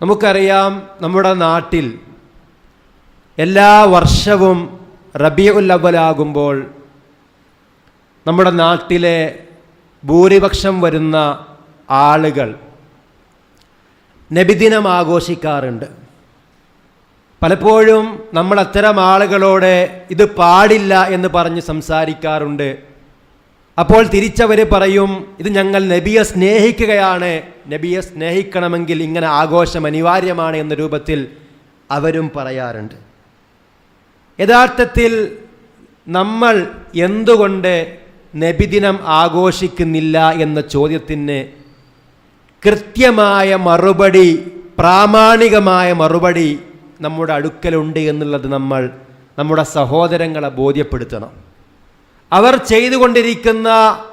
നമുക്കറിയാം നമ്മുടെ നാട്ടിൽ എല്ലാ വർഷവും റബിയ അവലാകുമ്പോൾ നമ്മുടെ നാട്ടിലെ ഭൂരിപക്ഷം വരുന്ന ആളുകൾ നബിദിനം ആഘോഷിക്കാറുണ്ട്. പലപ്പോഴും നമ്മൾ അത്തരം ആളുകളോട് ഇത് പാടില്ല എന്ന് പറഞ്ഞ് സംസാരിക്കാറുണ്ട്. അപ്പോൾ തിരിച്ചവർ പറയും ഇത് ഞങ്ങൾ നബിയെ സ്നേഹിക്കുകയാണ് നബിയെ സ്നേഹിക്കണമെങ്കിൽ ഇങ്ങനെ ആഘോഷം അനിവാര്യമാണ് എന്ന രൂപത്തിൽ അവരും പറയാറുണ്ട്. യഥാർത്ഥത്തിൽ നമ്മൾ എന്തുകൊണ്ട് നബിദിനം ആഘോഷിക്കുന്നില്ല എന്ന ചോദ്യത്തിന് കൃത്യമായ മറുപടി പ്രാമാണികമായ മറുപടി നമ്മുടെ അടുക്കലുണ്ട് എന്നുള്ളത് നമ്മൾ നമ്മുടെ സഹോദരങ്ങളെ ബോധ്യപ്പെടുത്തണം. അവർ ചെയ്തുകൊണ്ടിരിക്കുന്ന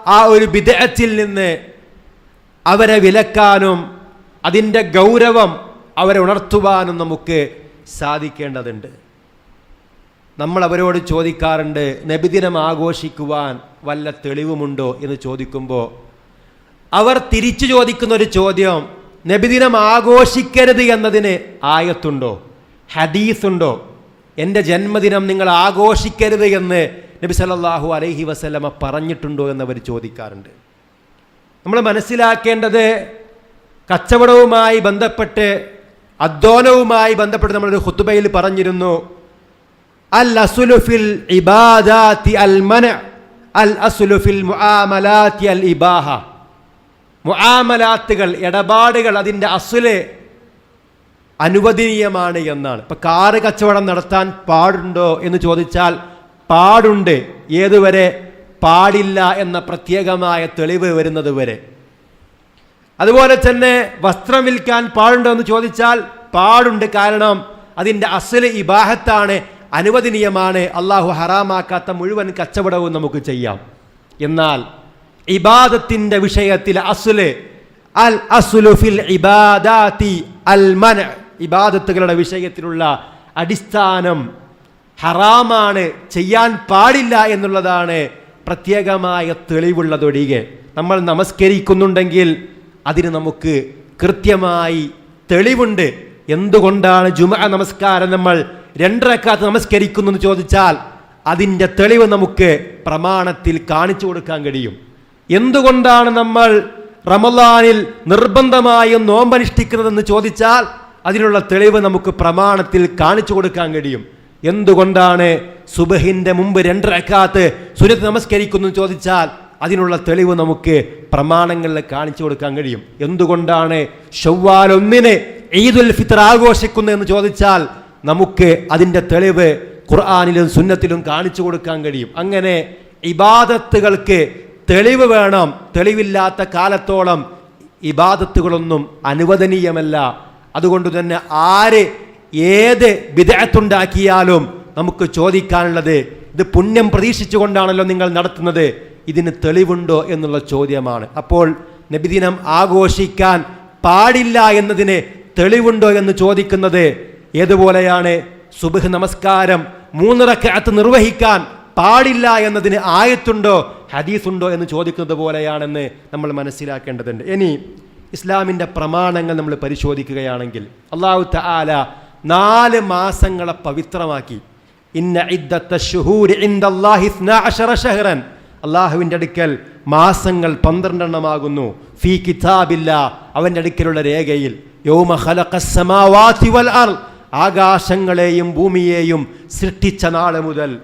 ആ ഒരു വിദേഹത്തിൽ നിന്ന് അവരെ വിലക്കാനും അതിന്റെ ഗൗരവം അവരെ ഉണർത്തുവാനും നമുക്ക് സാധിക്കേണ്ടതുണ്ട്. നമ്മൾ അവരോട് ചോദിക്കാറുണ്ട് നബിദിനം ആഘോഷിക്കുവാൻ വല്ല തെളിവുമുണ്ടോ എന്ന് ചോദിക്കുമ്പോൾ അവർ തിരിച്ചു ചോദിക്കുന്ന ഒരു ചോദ്യം നബിദിനം ആഘോഷിക്കരുത് എന്നതിന് ആയത്തുണ്ടോ? ഹദീസുണ്ടോ? എന്റെ ജന്മദിനം നിങ്ങൾ ആഘോഷിക്കരുത് എന്ന് നബി സല്ലല്ലാഹു അലഹി വസല്ലമ പറഞ്ഞിട്ടുണ്ടോ എന്നവർ ചോദിക്കാറുണ്ട്. നമ്മൾ മനസ്സിലാക്കേണ്ടത് കച്ചവടവുമായി ബന്ധപ്പെട്ട് അധ്വാനവുമായി ബന്ധപ്പെട്ട് നമ്മളൊരു ഹുത്തുബയിൽ പറഞ്ഞിരുന്നു. അൽ അസുലുഫിൽ ഇബാദാത്തി അൽ മന അൽ അസുലുഫിൽ മുആമലാത്തി അൽ ഇബാഹ. മുആമലാത്തുകൾ ഇടപാടുകൾ അതിന്റെ അസുൽ അനുവദനീയമാണ് എന്നാണ്. ഇപ്പം കാറ് കച്ചവടം നടത്താൻ പാടുണ്ടോ എന്ന് ചോദിച്ചാൽ പാടുണ്ട്. ഏതുവരെ? പാടില്ല എന്ന പ്രത്യേകമായ തെളിവ് വരുന്നത് വരെ. അതുപോലെ തന്നെ വസ്ത്രം വിൽക്കാൻ പാടുണ്ടോ എന്ന് ചോദിച്ചാൽ പാടുണ്ട് കാരണം അതിന്റെ അസൽ ഇബാഹത്താണ് അനുവദനീയമാണ് അള്ളാഹു ഹറാമാക്കാത്ത മുഴുവൻ കച്ചവടവും നമുക്ക് ചെയ്യാം. എന്നാൽ ഇബാദത്തിന്റെ വിഷയത്തിൽ അസുൽ അൽ അസുലു ഫിൽ ഇബാദാത്തി അൽ മന ഇബാദത്തുകളുടെ വിഷയത്തിലുള്ള അടിസ്ഥാനം ഹറാമാണ് ചെയ്യാൻ പാടില്ല എന്നുള്ളതാണ് പ്രത്യേകമായ തെളിവുള്ളതൊഴികെ നമ്മൾ നമസ്കരിക്കുന്നുണ്ടെങ്കിൽ അതിന് നമുക്ക് കൃത്യമായി തെളിവുണ്ട്. എന്തുകൊണ്ടാണ് ജുമ നമസ്കാരം നമ്മൾ രണ്ടരക്കാത്ത് നമസ്കരിക്കുന്നു എന്ന് ചോദിച്ചാൽ അതിന്റെ തെളിവ് നമുക്ക് പ്രമാണത്തിൽ കാണിച്ചു കൊടുക്കാൻ കഴിയും. എന്തുകൊണ്ടാണ് നമ്മൾ റമലാനിൽ നിർബന്ധമായും നോമ്പനുഷ്ഠിക്കുന്നതെന്ന് ചോദിച്ചാൽ അതിനുള്ള തെളിവ് നമുക്ക് പ്രമാണത്തിൽ കാണിച്ചു കൊടുക്കാൻ കഴിയും. എന്തുകൊണ്ടാണ് സുബഹിന്റെ മുമ്പ് രണ്ടരക്കാത്ത് സുരത്ത് നമസ്കരിക്കുന്നു ചോദിച്ചാൽ അതിനുള്ള തെളിവ് നമുക്ക് പ്രമാണങ്ങളിൽ കാണിച്ചു കൊടുക്കാൻ കഴിയും. എന്തുകൊണ്ടാണ് ഷവ്വാൽ ഒന്നിന് ഈദുൽ ഫിത്തർ ആഘോഷിക്കുന്നു എന്ന് ചോദിച്ചാൽ നമുക്ക് അതിന്റെ തെളിവ് ഖുർആാനിലും സുന്നത്തിലും കാണിച്ചു കൊടുക്കാൻ കഴിയും. അങ്ങനെ ഇബാദത്തുകൾക്ക് തെളിവ് വേണം. തെളിവില്ലാത്ത കാലത്തോളം ഇബാദത്തുകളൊന്നും അനുവദനീയമല്ല. അതുകൊണ്ട് തന്നെ ആര് ഏത് വിദഗ്ധുണ്ടാക്കിയാലും നമുക്ക് ചോദിക്കാനുള്ളത് ഇത് പുണ്യം പ്രതീക്ഷിച്ചുകൊണ്ടാണല്ലോ നിങ്ങൾ നടത്തുന്നത് ഇതിന് തെളിവുണ്ടോ എന്നുള്ള ചോദ്യമാണ്. അപ്പോൾ നബിദിനം ആഘോഷിക്കാൻ പാടില്ല എന്നതിന് തെളിവുണ്ടോ എന്ന് ചോദിക്കുന്നത് ഏതുപോലെയാണ്? സുബഹ് നമസ്കാരം മൂന്നിറക്കകത്ത് നിർവഹിക്കാൻ പാടില്ല എന്നതിന് ആയത്തുണ്ടോ ഹദീസുണ്ടോ എന്ന് ചോദിക്കുന്നത് പോലെയാണെന്ന് നമ്മൾ മനസ്സിലാക്കേണ്ടതുണ്ട്. ഇനി ഇസ്ലാമിന്റെ പ്രമാണങ്ങൾ നമ്മൾ പരിശോധിക്കുകയാണെങ്കിൽ അള്ളാഹു തആല നാല് മാസങ്ങളെ പവിത്രമാക്കി അള്ളാഹുവിന്റെ അടുക്കൽ മാസങ്ങൾ പന്ത്രണ്ടെണ്ണമാകുന്നു. ഫീ കിതാബില്ല അവന്റെ അടുക്കലുള്ള രേഖയിൽ. ആകാശങ്ങളെയും ഭൂമിയെയും സൃഷ്ടിച്ച നാളെ മുതൽ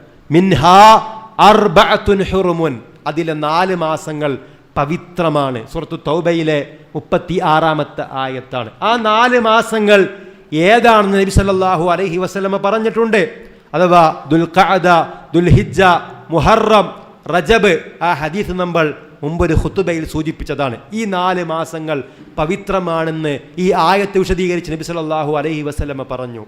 അതിലെ നാല് മാസങ്ങൾ പവിത്രമാണ്. സുഹൃത്തു തൗബയിലെ മുപ്പത്തി ആറാമത്തെ ആയത്താണ്. ആ നാല് മാസങ്ങൾ ഏതാണെന്ന് നബി സല്ലല്ലാഹു അലൈഹി വസ്ലമ പറഞ്ഞിട്ടുണ്ട്. അഥവാ ദുൽഖഅദ ദുൽഹിജ മുഹറം റജബ് ആ ഹദീസ് നമ്മൾ മുമ്പൊരു ഹുത്തുബയിൽ സൂചിപ്പിച്ചതാണ്. ഈ നാല് മാസങ്ങൾ പവിത്രമാണെന്ന് ഈ ആയത്ത് വിശദീകരിച്ച് നബി സല്ലല്ലാഹു അലൈഹി വസ്ലമ പറഞ്ഞു.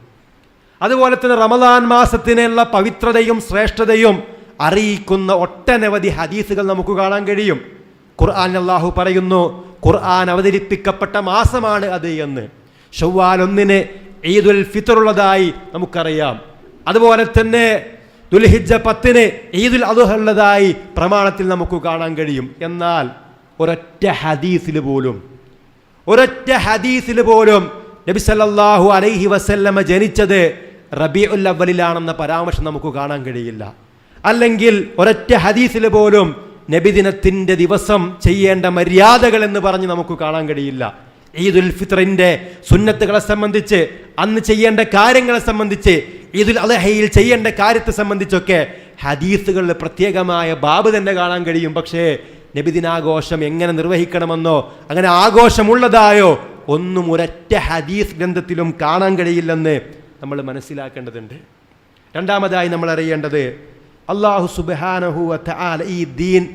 അതുപോലെ തന്നെ റമദാൻ മാസത്തിനുള്ള പവിത്രതയും ശ്രേഷ്ഠതയും അറിയിക്കുന്ന ഒട്ടനവധി ഹദീസുകൾ നമുക്ക് കാണാൻ കഴിയും. ഖുർആൻ അള്ളാഹു പറയുന്നു ഖുർആൻ അവതരിപ്പിക്കപ്പെട്ട മാസമാണ് അത് എന്ന്. ഷവ്വാൽ ഒന്നിന് ഈദുൽ ഫിത്തറുള്ളതായി നമുക്കറിയാം. അതുപോലെ തന്നെ ദുൽഹിജ പത്തിന് ഈദുൽ അതുഹുള്ളതായി പ്രമാണത്തിൽ നമുക്ക് കാണാൻ കഴിയും. എന്നാൽ ഒരൊറ്റ ഹദീസിൽ പോലും ഒരൊറ്റ ഹദീസിൽ പോലും നബി സല്ലാഹു അലൈഹി വസല്ലമ ജനിച്ചത് റബീഉൽ അവലിലാണെന്ന പരാമർശം നമുക്ക് കാണാൻ കഴിയില്ല. അല്ലെങ്കിൽ ഒരൊറ്റ ഹദീസിൽ പോലും നബിദിനത്തിന്റെ ദിവസം ചെയ്യേണ്ട മര്യാദകൾ എന്ന് പറഞ്ഞ് നമുക്ക് കാണാൻ കഴിയില്ല. ഈദുൽ ഫിത്റിന്റെ സുന്നത്തുകളെ സംബന്ധിച്ച് അന്ന് ചെയ്യേണ്ട കാര്യങ്ങളെ സംബന്ധിച്ച് ഈദുൽ അലഹയിൽ ചെയ്യേണ്ട കാര്യത്തെ സംബന്ധിച്ചൊക്കെ ഹദീസുകളിൽ പ്രത്യേകമായ ബാബ് തന്നെ കാണാൻ കഴിയും. പക്ഷേ നബിദിനാഘോഷം എങ്ങനെ നിർവഹിക്കണമെന്നോ അങ്ങനെ ആഘോഷമുള്ളതായോ ഒന്നും ഒരൊറ്റ ഹദീസ് ഗ്രന്ഥത്തിലും കാണാൻ കഴിയില്ലെന്ന് നമ്മൾ മനസ്സിലാക്കേണ്ടതുണ്ട്. രണ്ടാമതായി നമ്മൾ അറിയേണ്ടത് അള്ളാഹു സുബാനഹു ഈ ദീൻ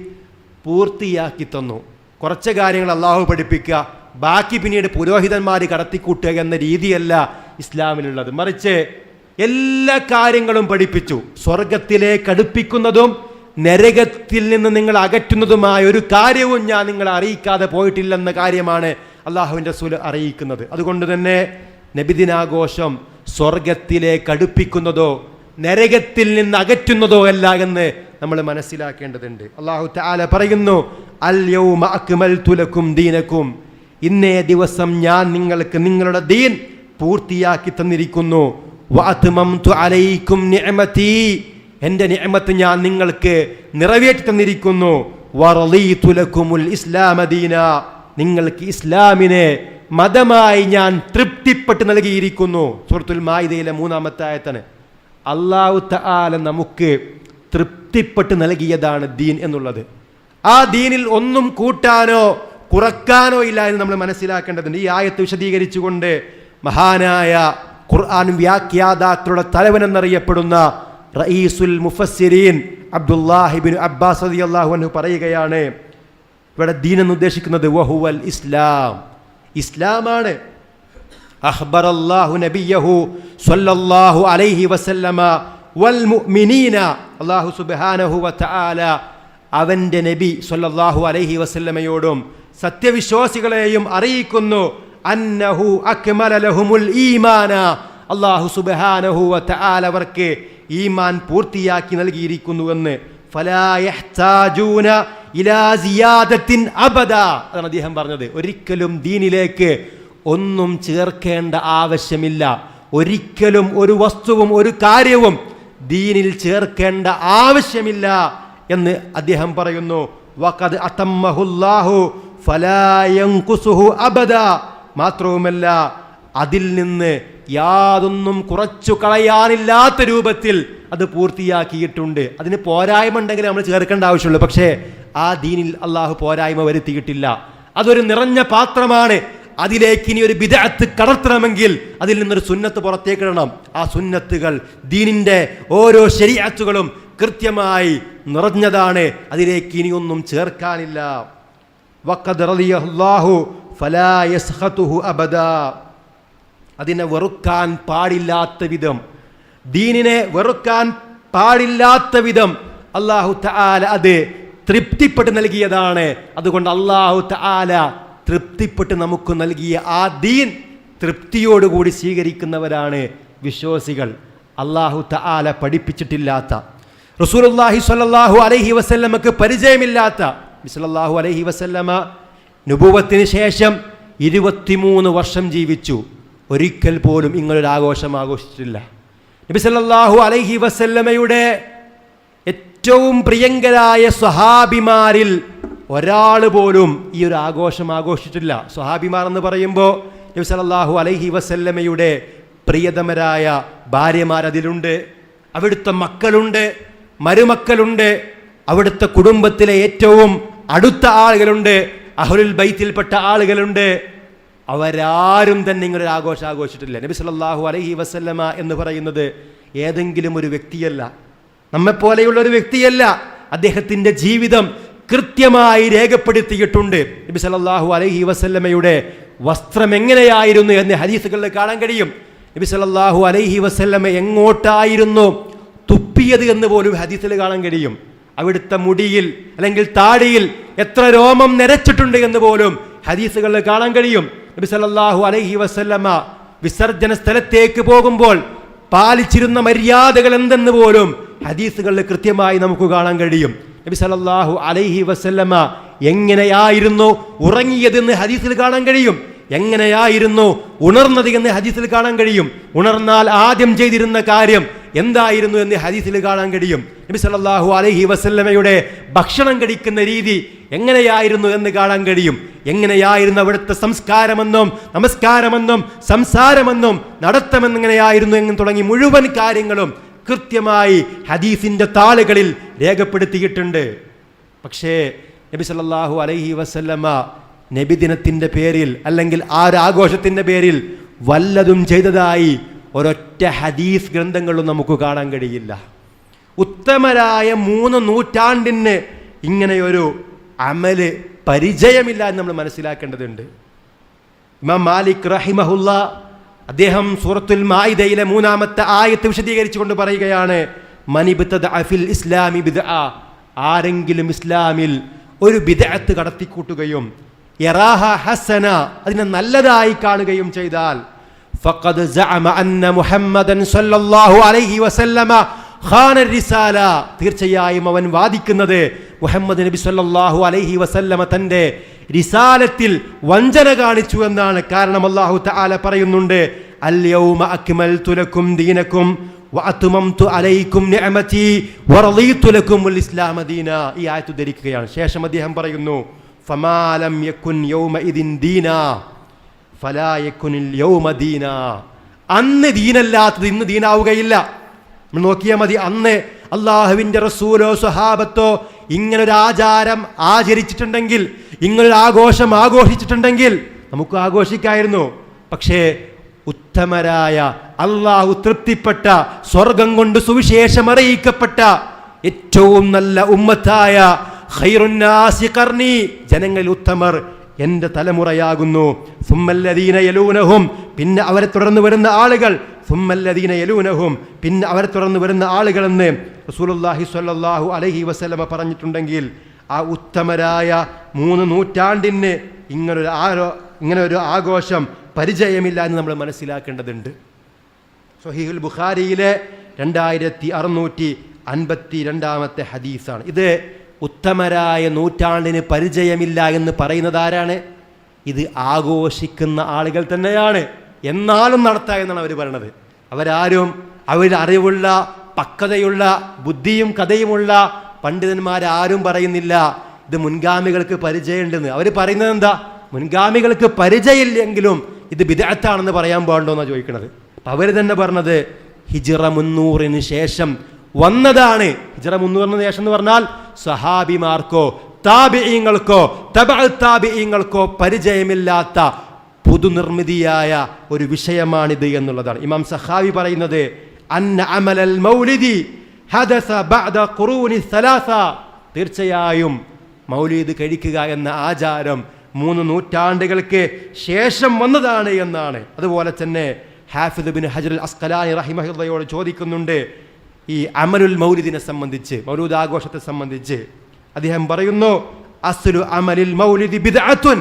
പൂർത്തിയാക്കി തന്നു. കുറച്ച് കാര്യങ്ങൾ അള്ളാഹു പഠിപ്പിക്കുക ബാക്കി പിന്നീട് പുരോഹിതന്മാർ കടത്തിക്കൂട്ടുക എന്ന രീതിയല്ല ഇസ്ലാമിലുള്ളത്. മറിച്ച് എല്ലാ കാര്യങ്ങളും പഠിപ്പിച്ചു. സ്വർഗത്തിലേക്ക് അടുപ്പിക്കുന്നതും നരകത്തിൽ നിന്ന് നിങ്ങൾ അകറ്റുന്നതുമായ ഒരു കാര്യവും ഞാൻ നിങ്ങളെ അറിയിക്കാതെ പോയിട്ടില്ലെന്ന കാര്യമാണ് അള്ളാഹുവിന്റെ സുല അറിയിക്കുന്നത്. അതുകൊണ്ട് തന്നെ നബിദിനാഘോഷം സ്വർഗത്തിലേക്ക് അടുപ്പിക്കുന്നതോ നരകത്തിൽ നിന്ന് അകറ്റുന്നതോ അല്ല എന്ന് നമ്മൾ മനസ്സിലാക്കേണ്ടതുണ്ട്. അള്ളാഹു താല പറയുന്നു അൽ യൗമ അക്മൽതു ലക്കും ദീനക്കും ഇന്നേ ദിവസം ഞാൻ നിങ്ങൾക്ക് നിങ്ങളുടെ ദീൻ പൂർത്തിയാക്കി തന്നിരിക്കുന്നു. അലൈക്കും നിഅമതി. എന്റെ നിഅമത്ത് ഞാൻ നിങ്ങൾക്ക് നിറവേറ്റി തന്നിരിക്കുന്നു. ലക്കുമുൽ നിങ്ങൾക്ക് ഇസ്ലാമിനെ മതമായി ഞാൻ തൃപ്തിപ്പെട്ട് നൽകിയിരിക്കുന്നു. സൂറത്തുൽ മായിദയിലെ മൂന്നാമത്തെ ആയത്താണ്. അള്ളാഹു തആല നമുക്ക് തൃപ്തിപ്പെട്ട് നൽകിയതാണ് ദീൻ എന്നുള്ളത്. ആ ദീനിൽ ഒന്നും കൂട്ടാനോ കുറക്കാനോ ഇല്ല എന്ന് നമ്മൾ മനസ്സിലാക്കേണ്ടതുണ്ട്. ഈ ആയത്ത് വിശദീകരിച്ചുകൊണ്ട് മഹാനായ ഖുർആൻ വ്യാഖ്യാതാക്കളുടെ തലവനെന്നറിയപ്പെടുന്ന റയീസുൽ മുഫസ്സിരീൻ അബ്ദുല്ലാഹിബിൻ അബ്ബാസ് റളിയല്ലാഹു അൻഹു പറയുകയാണ് ഇവിടെ ദീൻ എന്ന് ഉദ്ദേശിക്കുന്നത് വഹുവൽ ഇസ്ലാം. ഇസ്ലാമാണ്. അഹ്ബർ അള്ളാഹു നബിയഹു സ്വല്ലല്ലാഹു അലൈഹി വസല്ലമ വൽ മുഅ്മിനീന. അല്ലാഹു സുബ്ഹാനഹു വതആല അവന്റെ നബി സ്വല്ലല്ലാഹു അലൈഹി വസല്ലമയോടും സത്യവിശ്വാസികളെയും അറിയിക്കുന്നു. അന്നഹു അക്മല ലഹുമുൽ ഈമാന. അല്ലാഹു സുബ്ഹാനഹു വതആല അവർക്ക് ഈമാൻ പൂർത്തിയാക്കി നൽകിയിരിക്കുന്നുവെന്ന് ഫലാ യഹ്താജൂന ഇലാ സിയാദത്തിൻ അബദ അതാണ് അദ്ദേഹം പറഞ്ഞത്. ഒരിക്കലും ദീനിലേക്ക് ഒന്നും ചേർക്കേണ്ട ആവശ്യമില്ല. ഒരിക്കലും ഒരു വസ്തുവും ഒരു കാര്യവും ദീനിൽ ചേർക്കേണ്ട ആവശ്യമില്ല എന്ന് അദ്ദേഹം പറയുന്നു. വഖദ് അതമ്മഹുല്ലാഹു ഫലാ അബദ. മാത്രവുമല്ല അതിൽ നിന്ന് യാതൊന്നും കുറച്ചു കളയാനില്ലാത്ത രൂപത്തിൽ അത് പൂർത്തിയാക്കിയിട്ടുണ്ട്. അതിന് പോരായ്മ ഉണ്ടെങ്കിൽ നമ്മൾ ചേർക്കേണ്ട ആവശ്യമുള്ളൂ. പക്ഷേ ആ ദീനിൽ അള്ളാഹു പോരായ്മ വരുത്തിയിട്ടില്ല. അതൊരു നിറഞ്ഞ പാത്രമാണ്. അതിലേക്ക് ഇനി ഒരു വിദഗ്ധ കടത്തണമെങ്കിൽ അതിൽ നിന്നൊരു സുന്നത്ത് പുറത്തേക്ക് ഇടണം. ആ സുന്നത്തുകൾ ദീനിന്റെ ഓരോ ശരിയാത്തുകളും കൃത്യമായി നിറഞ്ഞതാണ്. അതിലേക്ക് ഇനിയൊന്നും ചേർക്കാനില്ല. വഖദ് റളിയല്ലാഹു ഫലാ അബദ. അതിനെ വെറുക്കാൻ പാടില്ലാത്ത വിധം. ദീനിനെ വെറുക്കാൻ പാടില്ലാത്ത വിധം അള്ളാഹു തആല അത് തൃപ്തിപ്പെട്ട് നൽകിയതാണ്. അതുകൊണ്ട് അള്ളാഹു തആല തൃപ്തിപ്പെട്ട് നമുക്ക് നൽകിയ ആ ദീൻ തൃപ്തിയോടുകൂടി സ്വീകരിക്കുന്നവരാണ് വിശ്വാസികൾ. അള്ളാഹു തആല പഠിപ്പിച്ചിട്ടില്ലാത്ത. റസൂലുള്ളാഹി സ്വല്ലല്ലാഹു അലഹി വസല്ലമക്ക് പരിചയമില്ലാത്ത. സല്ലല്ലാഹു അലൈഹി വസല്ലമ നുബുവത്തിന് ശേഷം ഇരുപത്തിമൂന്ന് വർഷം ജീവിച്ചു. ഒരിക്കൽ പോലും ഇങ്ങനൊരു ആഘോഷം ആഘോഷിച്ചിട്ടില്ല. നബി സല്ലാഹു അലൈഹി വസല്ലമയുടെ ഏറ്റവും പ്രിയങ്കരായ സ്വഹാബിമാരിൽ ഒരാൾ പോലും ഈ ഒരു ആഘോഷം ആഘോഷിച്ചിട്ടില്ല. സ്വഹാബിമാർ എന്ന് പറയുമ്പോൾ നബി സല്ലല്ലാഹു അലൈഹി വസല്ലമയുടെ പ്രിയതമരായ ഭാര്യമാർ അതിലുണ്ട് അവിടുത്തെ മക്കളുണ്ട് മരുമക്കളുണ്ട് അവിടുത്തെ കുടുംബത്തിലെ ഏറ്റവും അടുത്ത ആളുകളുണ്ട് അഹുലുൽ ബൈത്തിൽപ്പെട്ട ആളുകളുണ്ട്. അവരാരും തന്നെ ഇങ്ങനെ ആഘോഷം ആഘോഷിച്ചിട്ടില്ല. നബി സല്ലല്ലാഹു അലൈഹി വസല്ലമ എന്ന് പറയുന്നത് ഏതെങ്കിലും ഒരു വ്യക്തിയല്ല. നമ്മെപ്പോലെയുള്ള ഒരു വ്യക്തിയല്ല. അദ്ദേഹത്തിന്റെ ജീവിതം കൃത്യമായി രേഖപ്പെടുത്തിയിട്ടുണ്ട്. നബി സല്ലല്ലാഹു അലൈഹി വസല്ലമയുടെ വസ്ത്രം എങ്ങനെയായിരുന്നു എന്ന് ഹദീസുകളിൽ കാണാൻ കഴിയും. നബി സല്ലല്ലാഹു അലൈഹി വസല്ലമ എങ്ങോട്ടായിരുന്നു തുപ്പിയത് എന്ന് പോലും ഹദീസിൽ കാണാൻ കഴിയും. അവിടുത്തെ മുടിയിൽ അല്ലെങ്കിൽ താടിയിൽ എത്ര രോമം നിരച്ചിട്ടുണ്ട് എന്ന് പോലും ഹദീസുകളിൽ കാണാൻ കഴിയും. നബി സല്ലാഹു അലൈഹി വസല്ലമ വിസർജന സ്ഥലത്തേക്ക് പോകുമ്പോൾ പാലിച്ചിരുന്ന മര്യാദകൾ എന്തെന്ന് പോലും ഹദീസുകളിൽ കൃത്യമായി നമുക്ക് കാണാൻ കഴിയും. നബി സല്ലല്ലാഹു അലൈഹി വസല്ലമ എങ്ങനെയായിരുന്നു ഉറങ്ങിയതെന്ന് ഹദീസിൽ കാണാൻ കഴിയും. എങ്ങനെയായിരുന്നു ഉണർന്നത് എന്ന് ഹദീസിൽ കാണാൻ കഴിയും. ഉണർന്നാൽ ആദ്യം ചെയ്തിരുന്ന കാര്യം എന്തായിരുന്നു എന്ന് ഹദീസിൽ കാണാൻ കഴിയും? നബി സല്ലല്ലാഹു അലഹി വസല്ലമയുടെ ഭക്ഷണം കഴിക്കുന്ന രീതി എങ്ങനെയായിരുന്നു എന്ന് കാണാൻ കഴിയും? എങ്ങനെയായിരുന്നു അവിടുത്തെ സംസ്കാരമെന്നും നമസ്കാരമെന്നും സംസാരമെന്നും നടത്തമെന്നെങ്ങനെയായിരുന്നു എന്നും തുടങ്ങി മുഴുവൻ കാര്യങ്ങളും കൃത്യമായി ഹദീസിന്റെ താളുകളിൽ രേഖപ്പെടുത്തിയിട്ടുണ്ട്. പക്ഷേ നബി സല്ലാഹു അലൈഹി വസല്ലമ നബിദിനത്തിന്റെ പേരിൽ അല്ലെങ്കിൽ ആരാഘോഷത്തിന്റെ പേരിൽ വല്ലതും ചെയ്തതായി ഒരൊറ്റ ഹദീസ് ഗ്രന്ഥങ്ങളും നമുക്ക് കാണാൻ കഴിയില്ല. ഉത്തമരായ മൂന്ന് നൂറ്റാണ്ടിന് ഇങ്ങനെയൊരു അമൽ പരിചയമില്ല എന്ന് നമ്മൾ മനസ്സിലാക്കേണ്ടതുണ്ട്. ഇമാം മാലിക് റഹിമഹുല്ല അദ്ദേഹം സൂറത്തുൽ മായിദയിലെ മൂന്നാമത്തെ ആയത്ത് വിശദീകരിച്ചുകൊണ്ട് പറയുകയാണ് മനിബിത്തത് അഫിൽ ഇസ്ലാമി ബിദ ആരെങ്കിലും ഇസ്ലാമിൽ ഒരു ബിദഅത്ത് കടത്തിക്കൂട്ടുകയും യറാഹ ഹസന അതിനെ നല്ലതായി കാണുകയും ചെയ്താൽ ഫഖദ് സഅമ അന്ന മുഹമ്മദൻ സല്ലല്ലാഹു അലൈഹി വസല്ലമ ഖാന റിസാല തീർച്ചയായും അവൻ വാദിക്കുന്നത് മുഹമ്മദ് നബി സല്ലല്ലാഹു അലൈഹി വസല്ലമ തന്റെ റിസാലത്തിൽ വഞ്ചന കാണിച്ചു എന്നാണ്. കാരണം അല്ലാഹു തആല പറയുന്നുണ്ട് അൽ യൗമ അക്മൽതു ലക്കും ദീനക്കും ഈ ആയത്ത് ധരിക്കുകയാണ് ശേഷം അദ്ദേഹം പറയുന്നു ഫമാലം യകുൻ യൗമ ഇദിൻ ദീന. ഫലാ യൗമദീന യൗമ ദീന. അന്ന് ദീനല്ലാത്തത് ഇന്ന് ദീനാവുകയില്ല. നമ്മൾ നോക്കിയാൽ മതി അന്ന് അള്ളാഹുവിന്റെ റസൂലോ സ്വഹാബത്തോ ഇങ്ങനൊരു ആചാരം ആചരിച്ചിട്ടുണ്ടെങ്കിൽ ഇങ്ങനൊരു ആഘോഷം ആഘോഷിച്ചിട്ടുണ്ടെങ്കിൽ നമുക്ക് ആഘോഷിക്കായിരുന്നു. പക്ഷേ ഉത്തമരായ അള്ളാഹു തൃപ്തിപ്പെട്ട സ്വർഗം കൊണ്ട് സുവിശേഷം അറിയിക്കപ്പെട്ട ഏറ്റവും നല്ല ഉമ്മത്തായ ഖൈറുന്നാസി ഖർനി ജനങ്ങളിൽ ഉത്തമർ എന്റെ തലമുറയാകുന്നു. സുമ്മല്ലദീന യലൂനഹും. പിന്നെ അവരെ തുടർന്ന് വരുന്ന ആളുകൾ. സുമ്മല്ലദീന യലൂനഹും. പിന്നെ അവരെ തുടർന്ന് വരുന്ന ആളുകളെന്ന് റസൂലുള്ളാഹി സ്വല്ലല്ലാഹു അലൈഹി വസല്ലമ പറഞ്ഞിട്ടുണ്ടെങ്കിൽ ആ ഉത്തമരായ മൂന്ന് നൂറ്റാണ്ടിന് ഇങ്ങനൊരു ആരോ ഇങ്ങനെ ഒരു ആഘോഷം പരിചയമില്ല എന്ന് നമ്മൾ മനസ്സിലാക്കേണ്ടതുണ്ട്. സൊഹീഹുൽ ബുഖാരിയിലെ രണ്ടായിരത്തി അറുന്നൂറ്റി അൻപത്തി രണ്ടാമത്തെ ഹദീസാണ്. ഇത് ഉത്തമരായ നൂറ്റാണ്ടിന് പരിചയമില്ല എന്ന് പറയുന്നത് ആരാണ്? ഇത് ആഘോഷിക്കുന്ന ആളുകൾ തന്നെയാണ്. എന്നാലും നടത്തുക എന്നാണ് അവർ പറയണത്. അവരാരും അവരിൽ അറിവുള്ള പക്വതയുള്ള ബുദ്ധിയും കഥയുമുള്ള പണ്ഡിതന്മാരാരും പറയുന്നില്ല. ഇത് മുൻഗാമികൾക്ക് പരിചയമുണ്ടെന്ന്. അവർ പറയുന്നത് എന്താ? മുൻഗാമികൾക്ക് പരിചയമില്ലെങ്കിലും ഇത് വിദഗ്ധാണെന്ന് പറയാൻ പാടുണ്ടോ എന്നാണ് ചോദിക്കുന്നത് അവർ തന്നെ പറഞ്ഞത് ഹിജിറ മുന്നൂറിന് ശേഷം വന്നതാണ്. ഹിജറ മുന്നൂറിന് ശേഷം എന്ന് പറഞ്ഞാൽ സഹാബിമാർക്കോ താപിയങ്ങൾക്കോ തബൽ താബിയങ്ങൾക്കോ പരിചയമില്ലാത്ത പുതുനിർമ്മിതിയായ ഒരു വിഷയമാണിത് എന്നുള്ളതാണ്. ഇമാം സഹാബി പറയുന്നത് അമലൽ മൗലിദി ഹദസ ബഅദ തീർച്ചയായും മൗലീദ് കഴിക്കുക എന്ന ആചാരം മൂന്ന് നൂറ്റാണ്ടുകൾക്ക് ശേഷം വന്നതാണ് എന്നാണ്. അതുപോലെ തന്നെ ഹാഫിദ് ബിൻ ഹജറുൽ അസ്കലാനി റഹിമഹുല്ലയോട് ചോദിക്കുന്നുണ്ട് ഈ അമലുൽ മൗലിദിനെ സംബന്ധിച്ച് മൗലൂദ് ആഘോഷത്തെ സംബന്ധിച്ച് അദ്ദേഹം പറയുന്നു അസ്ലു അമലിൽ മൗലിദി ബിദ്അത്തുൻ.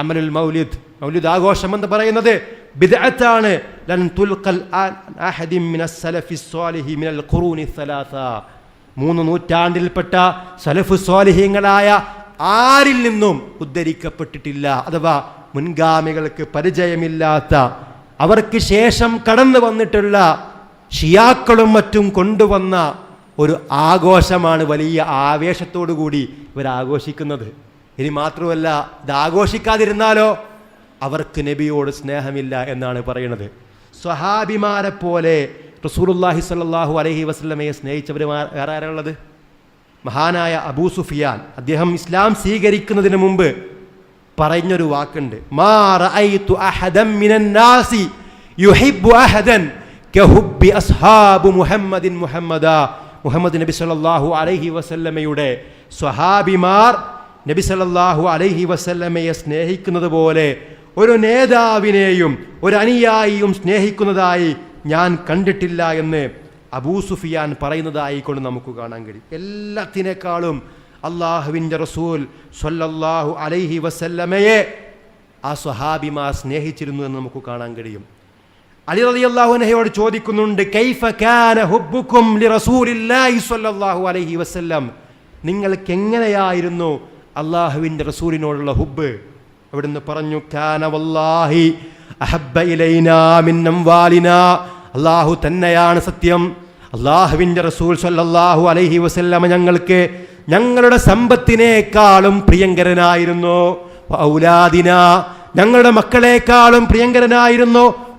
അമലുൽ മൗലിദ് മൗലിദ് ആഘോഷം എന്ന് പറയുന്നത് ബിദ്അത്താണ്. ലൻ തുൽഖൽ അഹദിൻ മിനസ് സലഫി സ്വാലിഹി മിനൽ ഖുറൂനി സലാസ. മൂന്ന് നൂറ്റാണ്ടിൽപ്പെട്ട സലഫു സ്വാലിഹീങ്ങളായ ആരിൽ നിന്നും ഉദ്ധരിക്കപ്പെട്ടിട്ടില്ല അഥവാ മുൻഗാമികൾക്ക് പരിചയമില്ലാത്ത അവർക്ക് ശേഷം കടന്നു വന്നിട്ടുള്ള ഷിയാക്കളും മറ്റും കൊണ്ടുവന്ന ഒരു ആഘോഷമാണ് വലിയ ആവേശത്തോടു കൂടി ഇവർ ആഘോഷിക്കുന്നത്. ഇനി മാത്രമല്ല ഇത് ആഘോഷിക്കാതിരുന്നാലോ അവർക്ക് നബിയോട് സ്നേഹമില്ല എന്നാണ് പറയുന്നത്. സ്വഹാബിമാരെ പോലെ റസൂലുല്ലാഹി സ്വല്ലല്ലാഹു അലഹി വസ്ലമയെ സ്നേഹിച്ചവർ വേറെ ആരാണുള്ളത്? മഹാനായ അബൂ സുഫിയാൻ. അദ്ദേഹം ഇസ്ലാം സ്വീകരിക്കുന്നതിന് മുമ്പ് പറഞ്ഞൊരു വാക്കുണ്ട്. മാ റഅയ്തു അഹദൻ നാസി അഹദൻ. കഹുബ്ബി അസ്ഹാബു മുഹമ്മദിൻ മുഹമ്മദ. മുഹമ്മദ് നബി സല്ലാഹു അലൈഹി വസല്ലമയുടെ സ്വഹാബിമാർ നബി സല്ലാഹു അലൈഹി വസല്ലമയെ സ്നേഹിക്കുന്നത് പോലെ ഒരു നേതാവിനെയും ഒരു അനുയായിയും സ്നേഹിക്കുന്നതായി ഞാൻ കണ്ടിട്ടില്ല എന്ന് അബൂ സുഫിയാൻ പറയുന്നതായി കൊണ്ട് നമുക്ക് കാണാൻ കഴിയും. എല്ലാത്തിനേക്കാളും അള്ളാഹുവിന്റെ റസൂൽ സൊല്ലാഹു അലൈഹി വസല്ലമയെ ആ സ്വഹാബിമാർ സ്നേഹിച്ചിരുന്നു എന്ന് നമുക്ക് കാണാൻ കഴിയും. അലി അൻഹയോട് ചോദിക്കുന്നുണ്ട് കൈഫ കാന അലൈഹി നിങ്ങൾക്ക് എങ്ങനെയായിരുന്നു അള്ളാഹുവിന്റെ റസൂലിനോടുള്ള ഹുബ്ബ്? അവിടുന്ന് പറഞ്ഞു കാന വല്ലാഹി അഹബ്ബ അള്ളാഹു തന്നെയാണ് സത്യം. അള്ളാഹുവിന്റെ റസൂൽ സല്ലല്ലാഹു അലൈഹി വസല്ലമ ഞങ്ങൾക്ക് ഞങ്ങളുടെ സമ്പത്തിനേക്കാളും പ്രിയങ്കരനായിരുന്നു. ഔലാദിന ഞങ്ങളുടെ മക്കളെക്കാളും പ്രിയങ്കരനായിരുന്നു.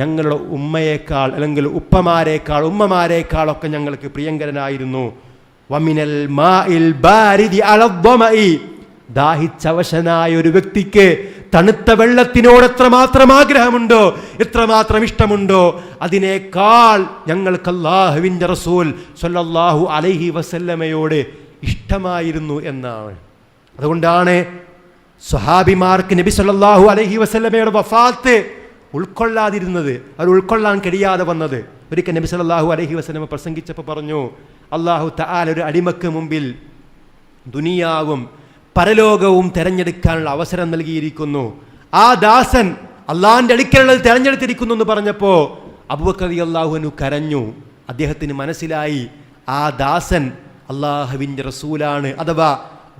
ഞങ്ങളുടെ ഉമ്മയേക്കാൾ അല്ലെങ്കിൽ ഉപ്പമാരേക്കാൾ ഉമ്മമാരേക്കാളൊക്കെ ഞങ്ങൾക്ക് പ്രിയങ്കരനായിരുന്നു. വമിനൽ മാഇൽ ബാരിദി ദാഹിച്ചവശനായ ഒരു വ്യക്തിക്ക് തണുത്ത വെള്ളത്തിനോട് എത്രമാത്രം ആഗ്രഹമുണ്ടോ എത്രമാത്രം ഇഷ്ടമുണ്ടോ അതിനേക്കാൾ ഞങ്ങൾക്ക് അള്ളാഹുവിന്റെ റസൂൽ സൊല്ലാഹു അലൈഹി വസല്ലമയോട് ഇഷ്ടമായിരുന്നു എന്നാണ്. അതുകൊണ്ടാണ് സ്വഹാബിമാർക്ക് നബി സല്ലാഹു അലഹി വസ്ലമയുടെ വഫാത്ത് ഉൾക്കൊള്ളാതിരുന്നത് അവർ ഉൾക്കൊള്ളാൻ കഴിയാതെ വന്നത്. ഒരിക്കൽ നബി സല്ലാഹു അലഹി വസ്ലമ പ്രസംഗിച്ചപ്പോൾ പറഞ്ഞു അള്ളാഹു തആല ഒരു അടിമക്ക് മുമ്പിൽ ദുനിയാവും പരലോകവും തിരഞ്ഞെടുക്കാനുള്ള അവസരം നൽകിയിരിക്കുന്നു. ആ ദാസൻ അള്ളാഹിന്റെ അടിക്കലുള്ളത് തിരഞ്ഞെടുത്തിരിക്കുന്നു എന്ന് പറഞ്ഞപ്പോൾ അബുബക്കറി അള്ളാഹുവിനു കരഞ്ഞു. അദ്ദേഹത്തിന് മനസ്സിലായി ആ ദാസൻ അള്ളാഹുവിന്റെ റസൂലാണ് അഥവാ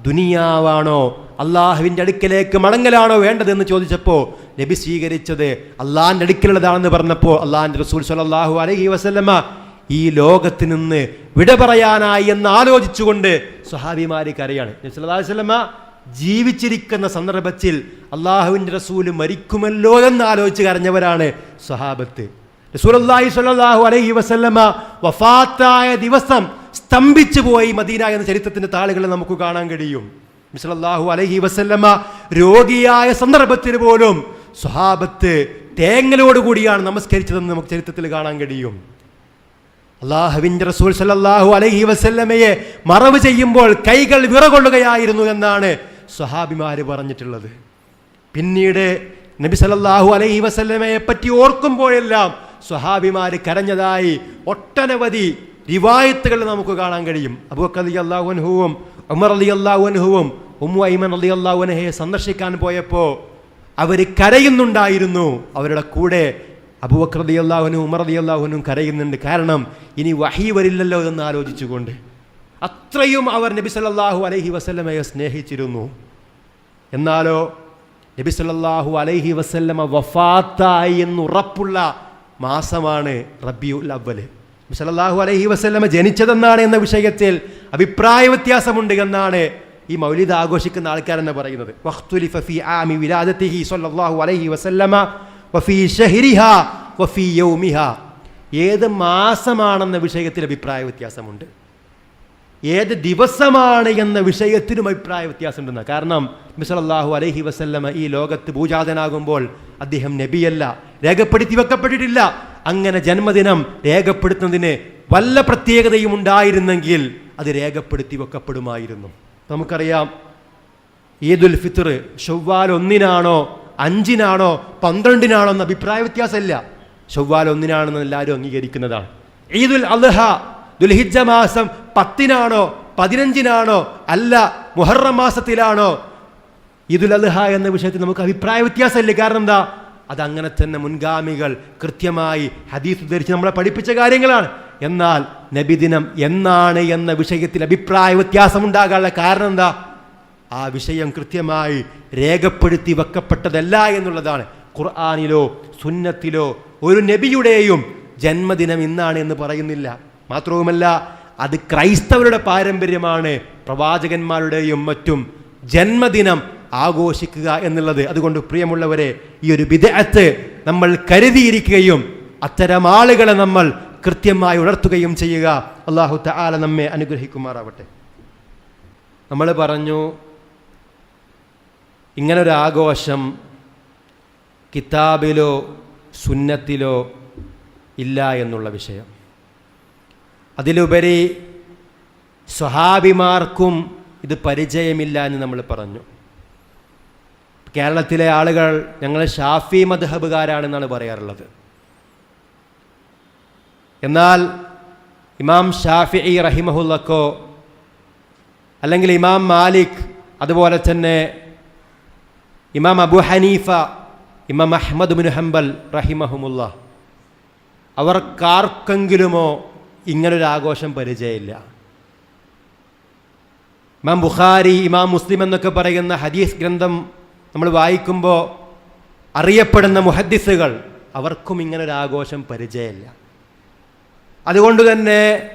ദുനിയാവാണോ? അള്ളാഹുവിന്റെ അടുക്കലേക്ക് മടങ്ങലാണോ വേണ്ടതെന്ന് ചോദിച്ചപ്പോൾ നബി സ്വീകരിച്ചത് അള്ളാഹിന്റെ അടുക്കലുള്ളതാണെന്ന് പറഞ്ഞപ്പോൾ അള്ളാഹിന്റെ റസൂൽ സലാഹു അലഹി വസല്ലമ ഈ ലോകത്ത് നിന്ന് വിട പറയാനായി എന്ന് ആലോചിച്ചുകൊണ്ട് സ്വഹാബിമാരി കരയാണ്. നബി സല്ലല്ലാഹു അലൈഹി വസല്ലമ ജീവിച്ചിരിക്കുന്ന സന്ദർഭത്തിൽ അള്ളാഹുവിന്റെ റസൂൽ മരിക്കുമല്ലോ എന്ന് ആലോചിച്ച് കരഞ്ഞവരാണ് സ്വഹാബത്ത്. റസൂലുള്ളാഹി സ്വല്ലല്ലാഹു അലഹി വസല്ലമ വഫാത്തായ ദിവസം സ്തംഭിച്ചു പോയി മദീന എന്ന ചരിത്രത്തിന്റെ താളുകളിൽ നമുക്ക് കാണാൻ കഴിയും. മിസ്ലാഹു അലഹി വസല്ലമ രോഗിയായ സന്ദർഭത്തിൽ പോലും സ്വഹാബത്ത് തേങ്ങലോടുകൂടിയാണ് നമസ്കരിച്ചതെന്ന് നമുക്ക് ചരിത്രത്തിൽ കാണാൻ കഴിയും. അള്ളാഹുവിന്റെ റസൂൽ സല്ലാഹു അലഹി വസല്ലമയെ മറവ് ചെയ്യുമ്പോൾ കൈകൾ വിറകൊള്ളുകയായിരുന്നു എന്നാണ് സ്വഹാബിമാര് പറഞ്ഞിട്ടുള്ളത്. പിന്നീട് നബി സല്ലല്ലാഹു അലഹി വസല്ലമയെ പറ്റി ഓർക്കുമ്പോഴെല്ലാം സ്വഹാബിമാര് കരഞ്ഞതായി ഒട്ടനവധി റിവായത്തുകൾ നമുക്ക് കാണാൻ കഴിയും. അബൂബക്കർ അലി അള്ളാഹുൻഹുവും ഉമർ അലി അള്ളാഹുൻഹുവും ഉമ്മു ഐമൻ അലി അള്ളാഹുനഹയെ സന്ദർശിക്കാൻ പോയപ്പോൾ അവർ കരയുന്നുണ്ടായിരുന്നു. അവരുടെ കൂടെ അബൂബക്കർ അലി അള്ളാഹുനും ഉമർ അലി അള്ളാഹുനും കരയുന്നുണ്ട്. കാരണം ഇനി വഹി വരില്ലല്ലോ എന്ന് ആലോചിച്ചുകൊണ്ട് അത്രയും അവർ നബി സല്ലാഹു അലൈഹി വസല്ലമയെ സ്നേഹിച്ചിരുന്നു. എന്നാലോ നബി സല്ലാഹു അലൈഹി വസല്ലമ വഫാത്തായി എന്നുറപ്പുള്ള മാസമാണ് റബിയുൽ അവൽ നബി സല്ലല്ലാഹു അലൈഹി വസല്ലമ ജനിച്ചതെന്നാണ് എന്ന വിഷയത്തിൽ അഭിപ്രായ വ്യത്യാസമുണ്ട് എന്നാണ് ഈ മൗലിദ് ആഘോഷിക്കുന്ന ആൾക്കാരെന്ന് പറയുന്നത്. ആമി വിലാദത്തിഹി സല്ലല്ലാഹു അലൈഹി വസല്ലമ ഏത് മാസമാണെന്ന വിഷയത്തിൽ അഭിപ്രായ വ്യത്യാസമുണ്ട്. ഏത് ദിവസമാണ് എന്ന വിഷയത്തിലും അഭിപ്രായ വ്യത്യാസമുണ്ടെന്ന് കാരണം മിസലല്ലാഹു അലൈഹി വസല്ലമ ഈ ലോകത്ത് പൂജാതനാകുമ്പോൾ അദ്ദേഹം നബിയല്ല രേഖപ്പെടുത്തി വെക്കപ്പെട്ടിട്ടില്ല. അങ്ങനെ ജന്മദിനം രേഖപ്പെടുത്തുന്നതിന് വല്ല പ്രത്യേകതയും ഉണ്ടായിരുന്നെങ്കിൽ അത് രേഖപ്പെടുത്തി വെക്കപ്പെടുമായിരുന്നു. നമുക്കറിയാം ഈദുൽ ഫിത്തർ ഷവ്വാൽ ഒന്നിനാണോ അഞ്ചിനാണോ പന്ത്രണ്ടിനാണോ എന്ന അഭിപ്രായ വ്യത്യാസമില്ല. ഷവ്വാൽ ഒന്നിനാണെന്ന് എല്ലാവരും അംഗീകരിക്കുന്നതാണ്. ഈദുൽ അൽഹ ദുൽഹിജ മാസം പത്തിനാണോ പതിനഞ്ചിനാണോ അല്ല മുഹറം മാസത്തിലാണോ? ഈദുൽ അൽഹ എന്ന വിഷയത്തിൽ നമുക്ക് അഭിപ്രായ വ്യത്യാസമില്ല. കാരണം എന്താ? അതങ്ങനെ തന്നെ മുൻഗാമികൾ കൃത്യമായി ഹദീസ് ധരിച്ച് നമ്മളെ പഠിപ്പിച്ച കാര്യങ്ങളാണ്. എന്നാൽ നബിദിനം എന്നാണ് എന്ന വിഷയത്തിൽ അഭിപ്രായ വ്യത്യാസമുണ്ടാകാനുള്ള കാരണം എന്താ? ആ വിഷയം കൃത്യമായി രേഖപ്പെടുത്തി വെക്കപ്പെട്ടതല്ല എന്നുള്ളതാണ്. ഖുർആാനിലോ സുന്നത്തിലോ ഒരു നബിയുടെയും ജന്മദിനം ഇന്നാണ് എന്ന് പറയുന്നില്ല. മാത്രവുമല്ല അത് ക്രൈസ്തവരുടെ പാരമ്പര്യമാണ്. പ്രവാചകന്മാരുടെയും മറ്റും ജന്മദിനം ആഘോഷിക്കുക എന്നുള്ളത്. അതുകൊണ്ട് പ്രിയമുള്ളവരെ ഈ ഒരു വിദഗ്ധത്ത് നമ്മൾ കരുതിയിരിക്കുകയും അത്തരം ആളുകളെ നമ്മൾ കൃത്യമായി ഉണർത്തുകയും ചെയ്യുക. അള്ളാഹു തആല നമ്മെ അനുഗ്രഹിക്കുമാറാവട്ടെ. നമ്മൾ പറഞ്ഞു ഇങ്ങനൊരാഘോഷം കിതാബിലോ സുന്നത്തിലോ ഇല്ല എന്നുള്ള വിഷയം. അതിലുപരി സ്വഹാബിമാർക്കും ഇത് പരിചയമില്ല എന്ന് നമ്മൾ പറഞ്ഞു. കേരളത്തിലെ ആളുകൾ ഞങ്ങൾ ഷാഫി മദ്ഹബുകാരാണെന്നാണ് പറയാറുള്ളത്. എന്നാൽ ഇമാം ഷാഫി റഹിമഹുല്ലക്കോ അല്ലെങ്കിൽ ഇമാം മാലിക് അതുപോലെ തന്നെ ഇമാം അബു ഹനീഫ ഇമാം അഹമ്മദ് ബിൻ ഹംബൽ റഹിമഹുമുല്ല അവർക്കാർക്കെങ്കിലുമോ ഇങ്ങനൊരു ആഘോഷം പരിചയമില്ല. ഇമാം ബുഖാരി ഇമാം മുസ്ലിം എന്നൊക്കെ പറയുന്ന ഹദീസ് ഗ്രന്ഥം നമ്മൾ വായിക്കുമ്പോൾ അറിയപ്പെടുന്ന മുഹദ്ദിസുകൾ അവർക്കും ഇങ്ങനെ ഒരു ആഘോഷം പരിചയമില്ല. അതുകൊണ്ട് തന്നെ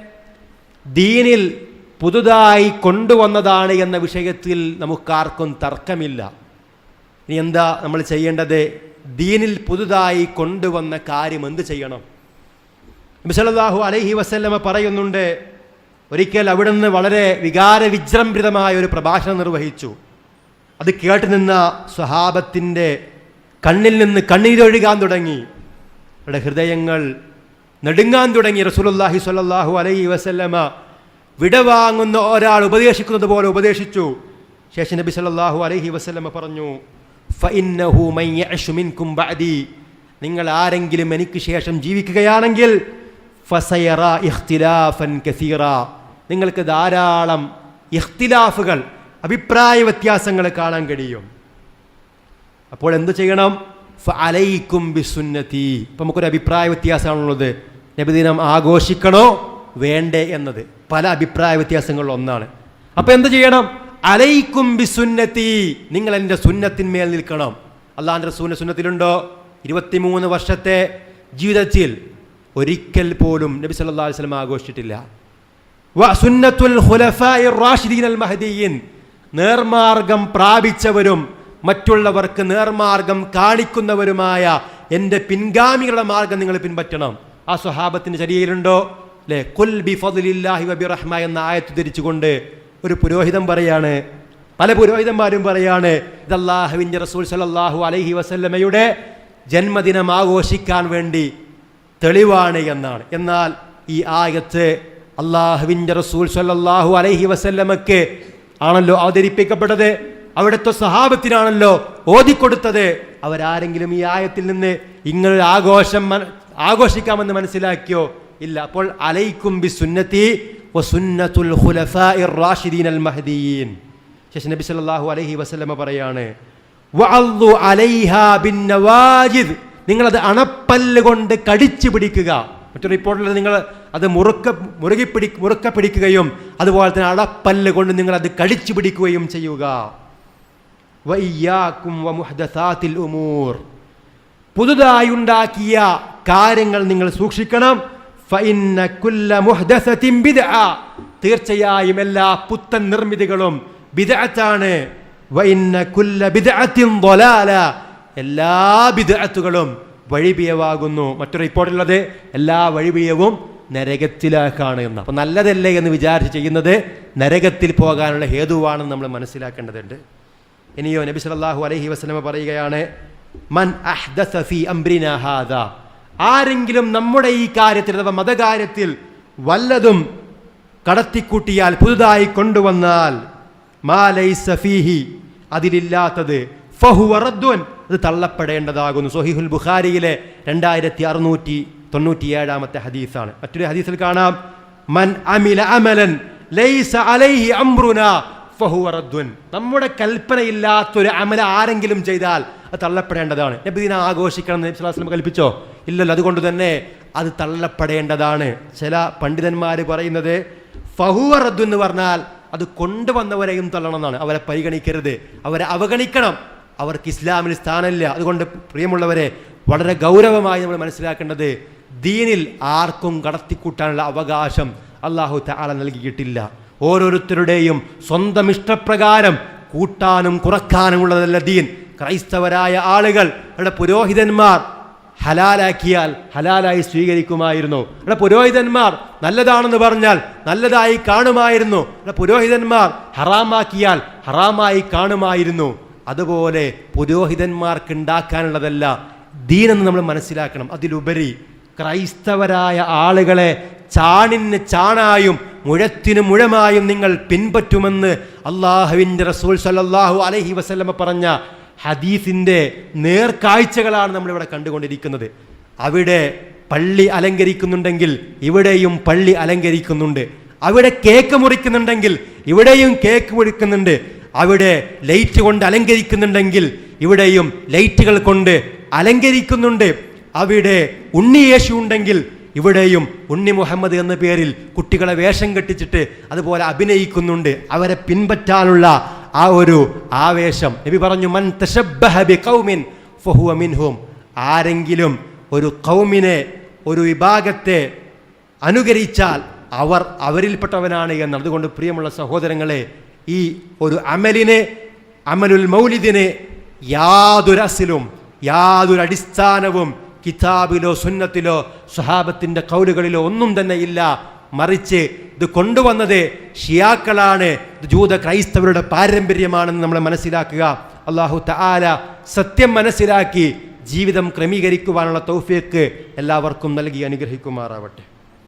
ദീനിൽ പുതുതായി കൊണ്ടുവന്നതാണ് എന്ന വിഷയത്തിൽ നമുക്കാർക്കും തർക്കമില്ല. ഇനി എന്താ നമ്മൾ ചെയ്യേണ്ടത്? ദീനിൽ പുതുതായി കൊണ്ടുവന്ന കാര്യം എന്ത് ചെയ്യണം? നബിസല്ലാഹു അലൈഹി വസല്ലമ പറയുന്നുണ്ട് ഒരിക്കൽ അവിടുന്ന് വളരെ വികാര വിജൃംഭിതമായ ഒരു പ്രഭാഷണം നിർവഹിച്ചു. അത് കേട്ട് നിന്ന സ്വഹാബത്തിന്റെ കണ്ണിൽ നിന്ന് കണ്ണീരൊഴുകാൻ തുടങ്ങി. അവരുടെ ഹൃദയങ്ങൾ നെടുങ്ങാൻ തുടങ്ങി. റസൂലുള്ളാഹി സ്വല്ലല്ലാഹു അലൈ വസല്ലമ വിടവാങ്ങുന്ന ഒരാൾ ഉപദേശിക്കുന്നത് പോലെ ഉപദേശിച്ചു. ശേഷം നബി സല്ലാഹു അലൈഹി വസല്ലമ പറഞ്ഞു ഫഇന്നഹു ബഅദി. നിങ്ങൾ ആരെങ്കിലും എനിക്ക് ശേഷം ജീവിക്കുകയാണെങ്കിൽ ഫസയറ കസീറ. നിങ്ങൾക്ക് ധാരാളം ഇഖ്തിലാഫുകൾ അഭിപ്രായ വ്യത്യാസങ്ങൾ കാണാൻ കഴിയും. അപ്പോൾ എന്ത് ചെയ്യണം? അലൈക്കും ബിസുന്നത്തി ഇപ്പം നമുക്കൊരു അഭിപ്രായ വ്യത്യാസമാണുള്ളത്. നബിദിനം ആഘോഷിക്കണോ? വേണ്ടേ എന്നത്. പല അഭിപ്രായ വ്യത്യാസങ്ങളിൽ ഒന്നാണ്. അപ്പം എന്ത് ചെയ്യണം? അലൈക്കും ബിസുന്നത്തി നിങ്ങൾ എന്റെ സുന്നത്തിന്മേൽ നിൽക്കണം. അള്ളാഹിന്റെ സൂന സുന്നത്തിലുണ്ടോ? ഇരുപത്തിമൂന്ന് വർഷത്തെ ജീവിതത്തിൽ ഒരിക്കൽ പോലും നബി സല്ലാ വസ്ലം ആഘോഷിച്ചിട്ടില്ല. നേർമാർഗം പ്രാപിച്ചവരും മറ്റുള്ളവർക്ക് നേർമാർഗം കാണിക്കുന്നവരുമായ എന്റെ പിൻഗാമികളുടെ മാർഗം നിങ്ങൾ പിൻപറ്റണം. ആ സ്വഹാബത്തിന്റെ ശരീരമുണ്ടോ അല്ലേ കുൽ ബി ഫضലില്ലാഹി വബി റഹ്മ എന്ന ആയത്ത് ധരിച്ചുകൊണ്ട് ഒരു പുരോഹിതൻ പറയാണ്. പല പുരോഹിതന്മാരും പറയാണ് ഇത് അള്ളാഹുവിന്റെ റസൂൽ സല്ലല്ലാഹു അലൈഹി വസല്ലമയുടെ ജന്മദിനം ആഘോഷിക്കാൻ വേണ്ടി തെളിവാണ് എന്നാണ്. എന്നാൽ ഈ ആയത്ത് അള്ളാഹുവിന്റെ റസൂൽ സല്ലല്ലാഹു അലൈഹി വസല്ലമക്ക് ആണല്ലോ അവതരിപ്പിക്കപ്പെട്ടത്. അവിടുത്തെ സഹാബത്തിനാണല്ലോ ഓതിക്കൊടുത്തത്. അവരാരെങ്കിലും ഈ ആയത്തിൽ നിന്ന് ഇങ്ങനൊരു ആഘോഷം ആഘോഷിക്കാമെന്ന് മനസ്സിലാക്കിയോ? ഇല്ല. അപ്പോൾ അലൈക്കും ബി സുന്നത്തി നബി അലൈഹി നിങ്ങളത് അണപ്പല്ല് കൊണ്ട് കടിച്ചു പിടിക്കുക. മറ്റൊരു റിപ്പോർട്ടിൽ നിങ്ങൾ അത് മുറുക്ക മുറുകി പിടി മുറുക്ക പിടിക്കുകയും അതുപോലെ തന്നെ അടപ്പല്ല് കൊണ്ട് നിങ്ങൾ അത് കടിച്ചു പിടിക്കുകയും ചെയ്യുക. പുതുതായി ഉണ്ടാക്കിയ കാര്യങ്ങൾ നിങ്ങൾ സൂക്ഷിക്കണം. തീർച്ചയായും എല്ലാ പുത്തൻ നിർമ്മിതികളും ബിദ്അത്താണ് എല്ലാ ബിദഅത്തുകളും വഴിപിയവാകുന്നു മറ്റൊരു റിപ്പോർട്ടിലുള്ളത് എല്ലാ വഴിപിയവും നരകത്തിലാക്കാണ് എന്ന്. അപ്പം നല്ലതല്ലേ എന്ന് വിചാരിച്ച് ചെയ്യുന്നത് നരകത്തിൽ പോകാനുള്ള ഹേതുവാണെന്ന് നമ്മൾ മനസ്സിലാക്കേണ്ടതുണ്ട്. ഇനിയോ നബി സല്ലല്ലാഹു അലഹി വസ്ലമ പറയുകയാണ് മൻ അഹ്ദസ ഫീ അംരിനാ ഹാദാ. ആരെങ്കിലും നമ്മുടെ ഈ കാര്യത്തിൽ അഥവാ മതകാര്യത്തിൽ വല്ലതും കടത്തിക്കൂട്ടിയാൽ പുതുതായി കൊണ്ടുവന്നാൽ മാലൈ സഫീഹി ഫീഹി അതിലില്ലാത്തത് റദ്ദുൻ അത് തള്ളപ്പെടേണ്ടതാകുന്നു. സൊഹിഹുൽ ബുഖാരിയിലെ രണ്ടായിരത്തി അറുന്നൂറ്റി തൊണ്ണൂറ്റിയേഴാമത്തെ ഹദീസാണ്. മറ്റൊരു ഹദീസിൽ കാണാം മൻ അമില അമലൻ ലൈസ അലൈഹി അംറുന ഫഹുവ റദ്ദുൻ. നമ്മുടെ കൽപ്പനയില്ലാത്തൊരു അമല ആരെങ്കിലും ചെയ്താൽ അത് തള്ളപ്പെടേണ്ടതാണ്. നബിദിന ആഘോഷിക്കണം നബി വസല്ലം കൽപ്പിച്ചോ? ഇല്ലല്ലോ അതുകൊണ്ട് തന്നെ അത് തള്ളപ്പെടേണ്ടതാണ്. ചില പണ്ഡിതന്മാർ പറയുന്നത് ഫഹുവ റദ്ദു എന്ന് പറഞ്ഞാൽ അത് കൊണ്ടുവന്നവരെയും തള്ളണം എന്നാണ് അവരെ പരിഗണിക്കരുത്. അവരെ അവഗണിക്കണം. അവർക്ക് ഇസ്ലാമിൽ സ്ഥാനമില്ല. അതുകൊണ്ട് പ്രിയമുള്ളവരെ വളരെ ഗൗരവമായി നമ്മൾ മനസ്സിലാക്കേണ്ടത് ദീനിൽ ആർക്കും കടത്തിക്കൂട്ടാനുള്ള അവകാശം അള്ളാഹു താല നൽകിയിട്ടില്ല. ഓരോരുത്തരുടെയും സ്വന്തം ഇഷ്ടപ്രകാരം കൂട്ടാനും കുറക്കാനും ഉള്ളതല്ല ദീൻ. ക്രൈസ്തവരായ ആളുകൾ അവിടെ പുരോഹിതന്മാർ ഹലാലാക്കിയാൽ ഹലാലായി സ്വീകരിക്കുമായിരുന്നു. ഇവിടെ പുരോഹിതന്മാർ നല്ലതാണെന്ന് പറഞ്ഞാൽ നല്ലതായി കാണുമായിരുന്നു. ഇവിടെ പുരോഹിതന്മാർ ഹറാമാക്കിയാൽ ഹറാമായി കാണുമായിരുന്നു. അതുപോലെ പുരോഹിതന്മാർക്ക് ഉണ്ടാക്കാനുള്ളതല്ല ദീനെന്ന് നമ്മൾ മനസ്സിലാക്കണം. അതിലുപരി ക്രൈസ്തവരായ ആളുകളെ ചാണിന് ചാണായും മുഴത്തിനു മുഴമായും നിങ്ങൾ പിൻപറ്റുമെന്ന് അള്ളാഹുവിന്റെ റസൂൽ സല്ലല്ലാഹു അലഹി വസ്ലമ പറഞ്ഞ ഹദീസിന്റെ നേർക്കാഴ്ചകളാണ് നമ്മളിവിടെ കണ്ടുകൊണ്ടിരിക്കുന്നത്. അവിടെ പള്ളി അലങ്കരിക്കുന്നുണ്ടെങ്കിൽ ഇവിടെയും പള്ളി അലങ്കരിക്കുന്നുണ്ട്. അവിടെ കേക്ക് മുറിക്കുന്നുണ്ടെങ്കിൽ ഇവിടെയും കേക്ക് മുറിക്കുന്നുണ്ട്. അവിടെ ലൈറ്റ് കൊണ്ട് അലങ്കരിക്കുന്നുണ്ടെങ്കിൽ ഇവിടെയും ലൈറ്റുകൾ കൊണ്ട് അലങ്കരിക്കുന്നുണ്ട്. അവിടെ ഉണ്ണി യേശു ഉണ്ടെങ്കിൽ ഇവിടെയും ഉണ്ണി മുഹമ്മദ് എന്ന പേരിൽ കുട്ടികളെ വേഷം കെട്ടിച്ചിട്ട് അതുപോലെ അഭിനയിക്കുന്നുണ്ട്. അവരെ പിൻപറ്റാനുള്ള ആ ഒരു ആവേശം. നബി പറഞ്ഞു മൻ ഖൗമിൻ ഫഹുവ മിൻഹും. ആരെങ്കിലും ഒരു കൗമിനെ ഒരു വിഭാഗത്തെ അനുകരിച്ചാൽ അവർ അവരിൽപ്പെട്ടവനാണ് എന്ന്. അതുകൊണ്ട് പ്രിയമുള്ള സഹോദരങ്ങളെ ഈ ഒരു അമലിനെ അമലുൽ മൗലിദിനെ യാതൊരു അസിലും യാതൊരു അടിസ്ഥാനവും കിതാബിലോ സുന്നത്തിലോ സ്വഹാബത്തിന്റെ കൗലുകളിലോ ഒന്നും തന്നെ ഇല്ല. മറിച്ച് ഇത് കൊണ്ടുവന്നത് ഷിയാക്കളാണ്. ഇത് ജൂത ക്രൈസ്തവരുടെ പാരമ്പര്യമാണെന്ന് നമ്മൾ മനസ്സിലാക്കുക. അള്ളാഹു തആല സത്യം മനസ്സിലാക്കി ജീവിതം ക്രമീകരിക്കുവാനുള്ള തൗഫിയക്ക് എല്ലാവർക്കും നൽകി അനുഗ്രഹിക്കുമാറാവട്ടെ.